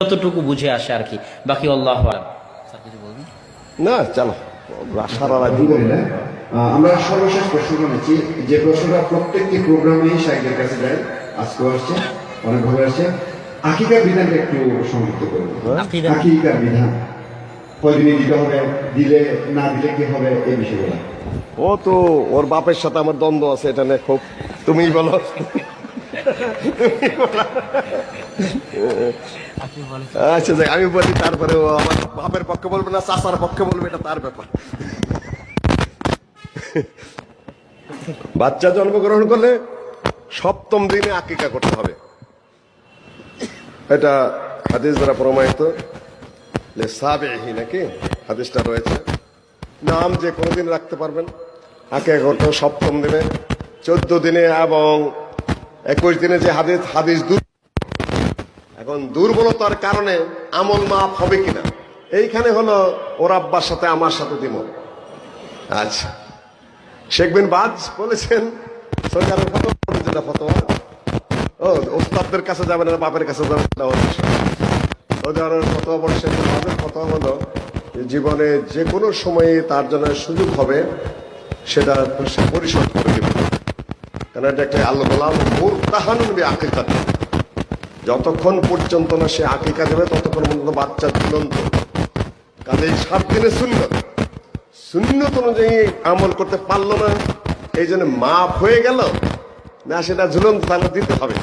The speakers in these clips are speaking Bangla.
যতটুকু বুঝে আসে আর কি। বাকি আল্লাহ না চলো। আমরা সর্বশেষ প্রশ্ন নিচ্ছি যে প্রশ্নটা প্রত্যেকটি প্রোগ্রামেই সাইকের কাছে যায় আজকেও আসছে অনেক ভাবে আসছে। আকিকার বিধানটা একটু সংযুক্ত করব আকিদা। আকিকার? বিধান। কয়দিনে দিতে হবে দিলে না দিলে কি হবে এই বিষয়গুলো। ও তো ওর বাপের সাথে আমার দ্বন্দ্ব আছে এটা নিয়ে খুব তুমিই বলো। আচ্ছা যাক, আমি বলি তারপরে ও আমার বাপের পক্ষে বলবে না চাচার পক্ষে বলবে এটা তার ব্যাপার। বাচ্চা জন্মগ্রহণ করলে সপ্তম দিনে আকিকা করতে হবে। এটা হাদিস দ্বারা প্রমাণিত। সাবেহি নাকি? হাদিসটা রয়েছে। নাম যে কোনো দিন রাখতে পারবেন। আকে করতে সপ্তম দিনে চোদ্দ দিনে এবং একুশ দিনে যে হাদিস হাদিস দূর এখন দুর্বলতার কারণে আমল মাপ হবে কিনা? এইখানে হলো ওর আব্বার সাথে, আমার সাথে দিব আচ্ছা। শেখ বিন বাজ বলেছেন ও কাছে যাবেন বাপের কাছে যাবেন হলো জীবনে যে কোনো সময়ে তার জন্য সুযোগ হবে, সেটা পরিশোধ করে দেবে। এটা একটা আল্লাহ যতক্ষণ পর্যন্ত না সে আকিকা দেবে, ততক্ষণ পর্যন্ত বাচ্চা ঝুলন্ত। এই সাত দিনে সুন্নত সুন্নত অনুযায়ী আমল করতে পারল না। এই জন্য মাফ হয়ে গেল। না, সেটা ঝুলন্ত তাহলে দিতে হবে।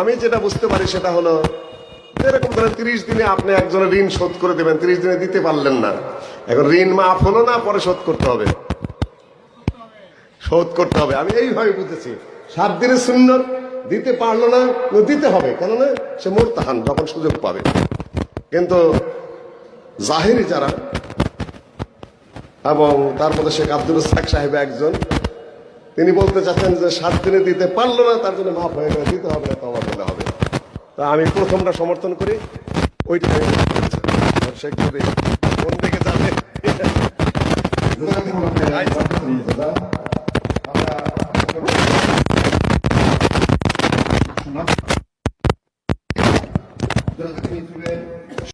আমি যেটা বুঝতে পারি সেটা হলো এরকম ধরেন তিরিশ দিনে আপনি একজনের ঋণ শোধ করে দেবেন, তিরিশ দিনে দিতে পারলেন না। এখন ঋণ মাফ হলো না, পরে শোধ করতে হবে। শোধ করতে হবে। আমি এইভাবে বুঝেছি। সাত দিনে সুন্নত দিতে পারল না দিতে হবে, কেননা সে মোরতাহান, যখন সুযোগ পাবে কিন্তু জাহিরি যারা, এবং তার মধ্যে শেখ আব্দুল রাজ্জাক সাহেব একজন, তিনি বলতে চাচ্ছেন যে সাত দিনে দিতে পারল না, তার জন্য মাফ হয়ে গেলে দিতে হবে না তবা দিতে হবে তা আমি প্রথমটা সমর্থন করি ওইটা কোন দিকে যাবে। ます。